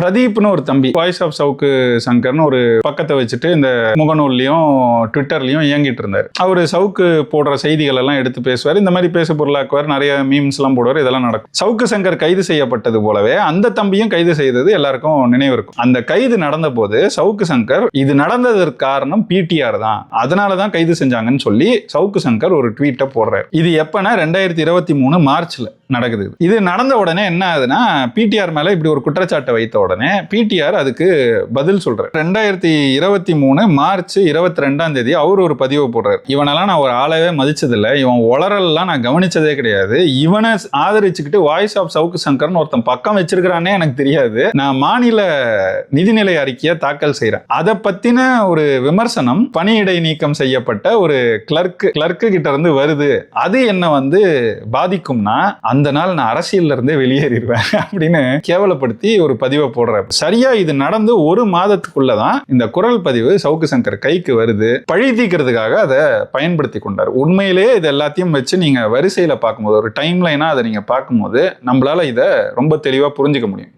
பிரதீப்னு ஒரு தம்பி voice of சவுக்கு சங்கர்னு ஒரு பக்கத்தை வச்சுட்டு இந்த முகநூல்லையும் ட்விட்டர்லையும் இயங்கிட்டு இருந்தார். அவர் சவுக்கு போடுற செய்திகள் எல்லாம் எடுத்து பேசுவார். இந்த மாதிரி பேச பொருளாக்குவார். நிறைய மீம்ஸ் எல்லாம் போடுவார். இதெல்லாம் நடக்கும். சவுக்கு சங்கர் கைது செய்யப்பட்டது போலவே அந்த தம்பியும் கைது செய்தது எல்லாருக்கும் நினைவு இருக்கும். அந்த கைது நடந்த போது சவுக்கு சங்கர் இது நடந்ததற்கு காரணம் பிடிஆர் தான். அதனால தான் கைது செஞ்சாங்கன்னு சொல்லி சவுக்கு சங்கர் ஒரு ட்வீட்டை போடுறாரு. இது எப்பனா ரெண்டாயிரத்தி இருபத்தி மூணு மார்ச்ல. நடக்குது. இது. நடந்த உடனே என்ன ஆகுதுன்னா பிடிஆர் மேலே இப்படி ஒரு குற்றச்சாட்டை வைத்த உடனே பிடிஆர் அதுக்கு பதில் சொல்கிறார் ரெண்டாயிரத்தி இருபத்தி மூணு மார்ச் இருபத்தி ரெண்டாம் தேதி அவர் ஒரு பதிவு போடுறார். இவனெல்லாம் நான் ஒரு ஆளவே மதிச்சதில்லை. இவன் உளறல்லாம் நான் கவனிச்சதே கிடையாது. இவனை ஆதரிச்சுக்கிட்டு வாய்ஸ் ஆஃப் சவுக்கு சங்கர்னு ஒருத்தன் பக்கம் வச்சிருக்கிறானே எனக்கு தெரியாது. நான் மாநில நிதிநிலை அறிக்கையை தாக்கல் செய்கிறேன் அதை பற்றின ஒரு விமர்சனம் பணியிடை நீக்கம் செய்யப்பட்ட ஒரு கிளர்க்கு கிளர்க்கு கிட்ட இருந்து வருது. அது என்ன வந்து பாதிக்கும்னா அந்த நாள் நான் அரசியல்ல இருந்தே வெளியேறிடுவேன் அப்படின்னு கேவலப்படுத்தி ஒரு பதிவை போடுற சரியா இது நடந்து ஒரு மாதத்துக்குள்ளதான் இந்த குரல் பதிவு சவுக்கு சங்கர் கைக்கு வருது. பழி தீக்கிறதுக்காக அதை பயன்படுத்தி கொண்டார். உண்மையிலேயே இது எல்லாத்தையும் வச்சு நீங்க வரிசையில பார்க்கும்போது ஒரு டைம் லைனா அதை நீங்க பார்க்கும்போது நம்மளால இதை ரொம்ப தெளிவா புரிஞ்சுக்க முடியும்.